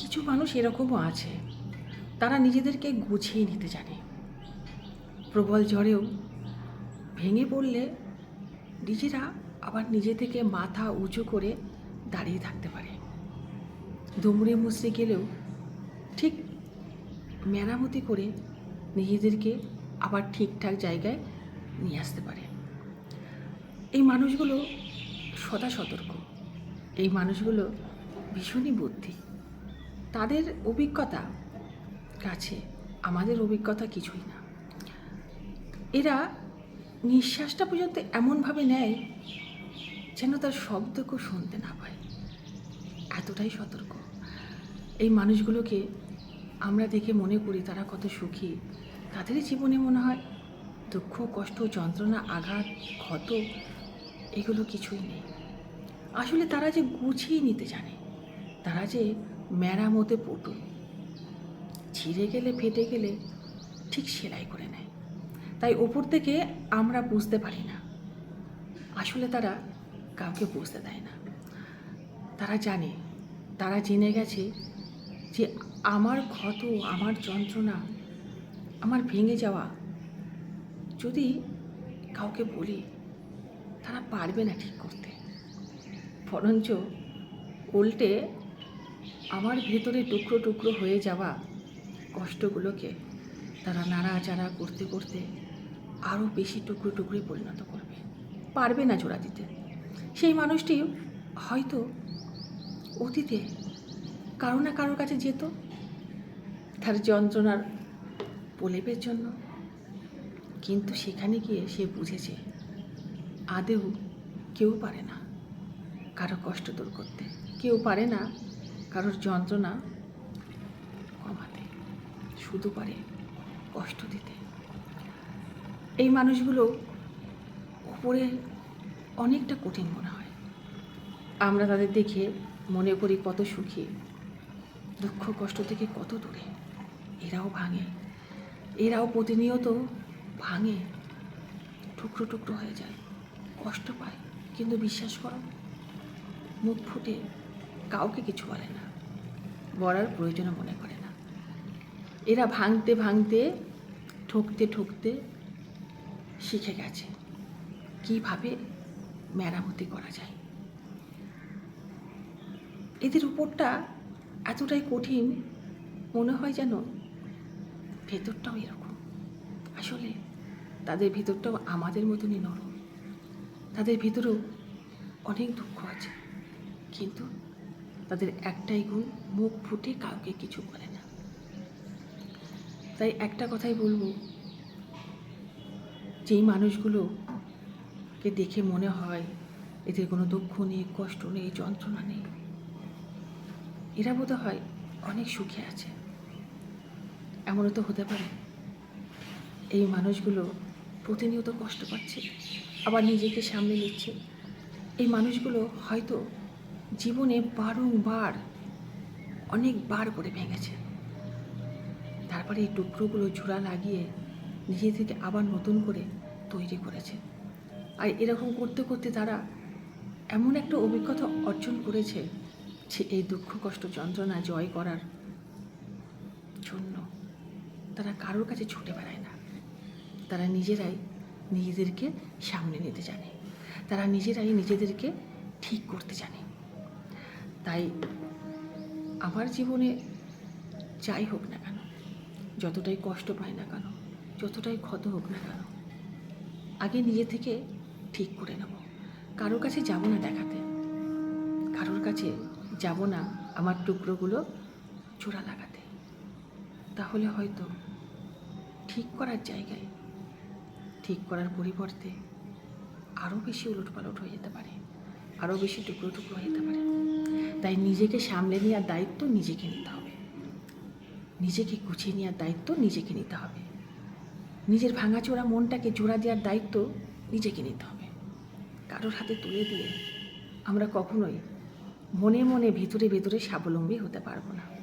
কিছু মানুষ এরকমও আছে। তারা নিজেদেরকে গুছিয়ে নিতে জানে। প্রবল ঝড়েও ভেঙে পড়লে নিজেরা আবার নিজে থেকে মাথা উঁচু করে দাঁড়িয়ে থাকতে পারে। দুমড়ে মুচড়ে গেলেও ঠিক মেরামতি করে নিজেদেরকে আবার ঠিকঠাক জায়গায় নিয়ে আসতে পারে। এই মানুষগুলো সদা সতর্ক। এই মানুষগুলো ভীষণই বুদ্ধি। তাদের অভিজ্ঞতা কাছে, আমাদের অভিজ্ঞতা কিছুই না। এরা নিঃশ্বাসটা পর্যন্ত এমনভাবে নেয় যেন তার শব্দকেও শুনতে না পায়। এতটাই সতর্ক। এই মানুষগুলোকে আমরা দেখে মনে করি তারা কত সুখী। তাদেরই জীবনে মনে হয় দুঃখ, কষ্ট, যন্ত্রণা, আঘাত, ক্ষত, এগুলো কিছুই নেই। আসলে তারা যে গুছিয়ে নিতে জানে, তারা যে মেরামতে পটু। ছিঁড়ে গেলে, ফেটে গেলে ঠিক সেলাই করে নেয়। তাই ওপর থেকে আমরা বুঝতে পারি না। আসলে তারা কাউকে বুঝতে দেয় না। তারা জানে, তারা জেনে গেছে যে আমার ক্ষত, আমার যন্ত্রণা, আমার ভেঙে যাওয়া যদি কাউকে বলি, তারা পারবে না ঠিক করতে। বরঞ্চ উল্টে আমার ভেতরে টুকরো টুকরো হয়ে যাওয়া কষ্টগুলোকে তারা নাড়াচাড়া করতে করতে আরও বেশি টুকরো টুকরোয় পরিণত করবে। পারবে না জোড়া দিতে। সেই মানুষটি হয়তো অতীতে কারও না কারোর কাছে যেত। তার যন্ত্রণার প্রলেপের জন্য। কিন্তু সেখানে গিয়ে সে বুঝেছে আদেও কেউ পারে না কারও কষ্ট দূর করতে। কেউ পারে না কারোর যন্ত্রণা কমাতে, শুধু পারে কষ্ট দিতে। এই মানুষগুলো উপরে অনেকটা কঠিন মনে হয়। আমরা তাদের দেখে মনে করি কত সুখী, দুঃখ কষ্ট থেকে কত দূরে। এরাও ভাঙে, এরাও প্রতিনিয়ত ভাঙে, টুকরো টুকরো হয়ে যায়। কষ্ট পায়, কিন্তু বিশ্বাস করো, মুখ ফুটে কাউকে কিছু বলে না। বলার প্রয়োজনও মনে করে না। এরা ভাঙতে ভাঙতে, ঠকতে ঠকতে শিখে গেছে কীভাবে মেরামতি করা যায়। এদের উপরটা এতটাই কঠিন মনে হয় যেন ভেতরটাও এরকম। আসলে তাদের ভেতরটাও আমাদের মতনই নরম। তাদের ভিতরেও অনেক দুঃখ আছে। কিন্তু তাদের একটাই গুণ, মুখ ফুটে কাউকে কিছু বলে না। তাই একটা কথাই বলব, যেই মানুষগুলোকে দেখে মনে হয় এদের কোনো দুঃখ নেই, কষ্ট নেই, যন্ত্রণা নেই, এরা বোধ হয় অনেক সুখে আছে। এমনও তো হতে পারে, এই মানুষগুলো প্রতিনিয়ত কষ্ট পাচ্ছে, আবার নিজেকে সামলে নিচ্ছে। এই মানুষগুলো হয়তো জীবনে বারংবার, অনেকবার করে ভেঙেছে। তারপরে এই টুকরোগুলো জোড়া লাগিয়ে নিজে থেকে আবার নতুন করে তৈরি করেছে। আর এরকম করতে করতে তারা এমন একটা অভিজ্ঞতা অর্জন করেছে যে এই দুঃখ, কষ্ট, যন্ত্রণা জয় করার জন্য তারা কারোর কাছে ছুটে বেড়ায় না। তারা নিজেরাই নিজেদেরকে সামনে নিতে জানে। তারা নিজেরাই নিজেদেরকে ঠিক করতে জানে। তাই আমার জীবনে যাই হোক না কেন, যতটাই কষ্ট পাই না কেন, যতটাই ক্ষত হোক না কেন, আগে নিজে থেকে ঠিক করে নেব। কারোর কাছে যাব না দেখাতে, কারোর কাছে যাব না আমার টুকরোগুলো চূড়া লাগাতে। তাহলে হয়তো ঠিক করার জায়গায়, ঠিক করার পরিবর্তে আরও বেশি উলটপালট হয়ে যেতে পারে আরও বেশি টুকরো টুকরো হয়ে যেতে পারে। তাই নিজেকে সামলে নেওয়ার দায়িত্ব নিজেকে নিতে হবে। নিজেকে গুছিয়ে নেওয়ার দায়িত্ব নিজেকে নিতে হবে। নিজের ভাঙাচোরা মনটাকে জোড়া দেওয়ার দায়িত্ব নিজেকে নিতে হবে। কারোর হাতে তুলে দিয়ে আমরা কখনোই মনে মনে ভেতরে ভেতরে স্বাবলম্বী হতে পারব না।